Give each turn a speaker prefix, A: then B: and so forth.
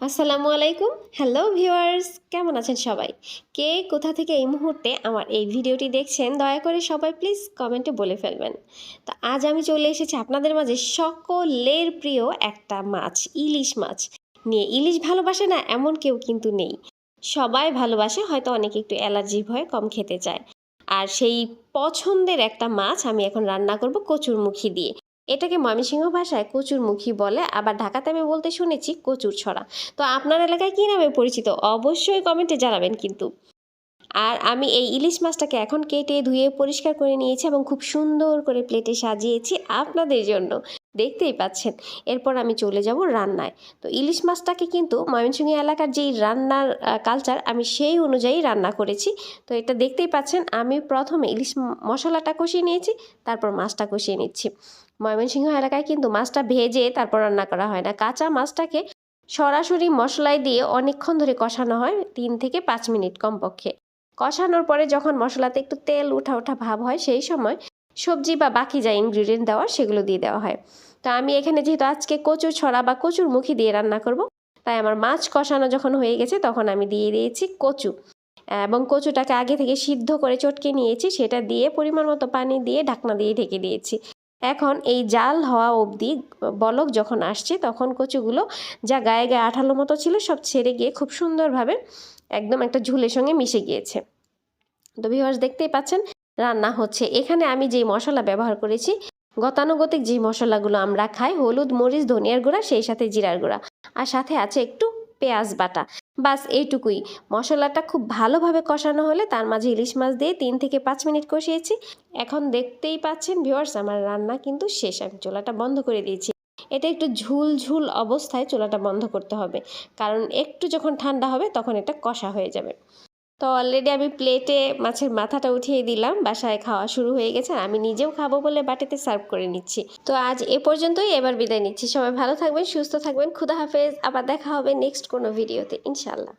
A: আসসালামু আলাইকুম। Hello viewers কেমন আছেন সবাই? কে কোথা থেকে এই মুহূর্তে আমার এই ভিডিওটি দেখছেন, দয়া করে সবাই প্লিজ কমেন্টে বলে ফেলবেন। তো আজ আমি চলে এসেছি আপনাদের মাঝে সকলের প্রিয় একটা মাছ, ইলিশ মাছ। নিয়ে ইলিশ ভালোবাসে না এমন কেউ কিন্তু নেই। সবাই ভালোবাসে, হয়তো অনেকে একটু অ্যালার্জি ভয়ে কম খেতে চায়। আর সেই পছন্দের একটা মাছ আমি এখন রান্না করব কচুর মুখী দিয়ে। এটাকে ময়মনসিংহ ভাষায় কচুরমুখী বলে, আবার ঢাকাতে আমি বলতে শুনেছি কচুর ছড়া। তো আপনার এলাকায় কী নামে পরিচিত? অবশ্যই কমেন্টে জানাবেন কিন্তু। আর আমি এই ইলিশ মাছটাকে এখন কেটে ধুয়ে পরিষ্কার করে নিয়েছি এবং খুব সুন্দর করে প্লেটে সাজিয়েছি আপনাদের জন্য। দেখতেই পাচ্ছেন। এরপর আমি চলে যাব রান্নায়। তো ইলিশ মাছটাকে কিন্তু ময়মনসিংহ এলাকার যেই রান্নার কালচার আমি সেই অনুযায়ী রান্না করেছি। তো এটা দেখতেই পাচ্ছেন, আমি প্রথমে ইলিশ মশলাটা কষিয়ে নিয়েছি, তারপর মাছটা কষিয়ে নিচ্ছি। ময়মনসিংহ এলাকায় কিন্তু মাছটা ভেজে তারপর রান্না করা হয় না। কাঁচা মাছটাকে সরাসরি মশলায় দিয়ে অনেকক্ষণ ধরে কষানো হয়, তিন থেকে পাঁচ মিনিট কমপক্ষে। কষানোর পরে যখন মশলাতে একটু তেল উঠা ওঠা ভাব হয়, সেই সময় সবজি বা বাকি যা ইনগ্রিডিয়েন্ট দেওয়া সেগুলো দিয়ে দেওয়া হয়। তো আমি এখানে যেহেতু আজকে কচুর ছড়া বা কচুর মুখি দিয়ে রান্না করব, তাই আমার মাছ কষানো যখন হয়ে গেছে তখন আমি দিয়ে দিয়েছি কচু। এবং কচুটাকে আগে থেকে সিদ্ধ করে চটকে নিয়েছি, সেটা দিয়ে পরিমাণ মতো পানি দিয়ে ঢাকনা দিয়ে ঢেকে দিয়েছি। এখন এই জাল হওয়া অবধি বলক যখন আসছে তখন কচুগুলো যা গায়ে গায়ে আঠালো মতো ছিল সব ছেড়ে গিয়ে খুব সুন্দরভাবে একদম একটা ঝুলের সঙ্গে মিশে গিয়েছে। তো ভিউয়ার্স দেখতেই পাচ্ছেন রান্না হচ্ছে। এখানে আমি যেই মশলা ব্যবহার করেছি, গতানুগতিক যে মশলাগুলো আমরা খাই, হলুদ, মরিচ, ধনিয়ার গুঁড়া, সেই সাথে জিরার গুঁড়া। আর সাথে আছে একটু পেঁয়াজ বাটা। বাস এইটুকুই। মশলাটা খুব ভালোভাবে কষানো হলে তার মাঝে ইলিশ মাছ দিয়ে তিন থেকে পাঁচ মিনিট কষিয়েছি। এখন দেখতেই পাচ্ছেন ভিউয়ার্স, আমার রান্না কিন্তু শেষ। আমি চোলাটা বন্ধ করে দিয়েছি। এটা একটু ঝুল ঝুল অবস্থায় চোলাটা বন্ধ করতে হবে। কারণ একটু যখন ঠান্ডা হবে, তখন এটা কষা হয়ে যাবে। তো অলরেডি আমি প্লেটে মাছের মাথাটা উঠিয়ে দিলাম, বাসায় খাওয়া শুরু হয়ে গেছে, আর আমি নিজেও খাব বলে বাটিতে সার্ভ করে নিচ্ছি। তো আজ এ পর্যন্তই, এবার বিদায় নিচ্ছি। সবাই ভালো থাকবেন, সুস্থ থাকবেন, খুদা হাফেজ, আবার দেখা হবে নেক্সট কোনো ভিডিওতে ইনশাল্লাহ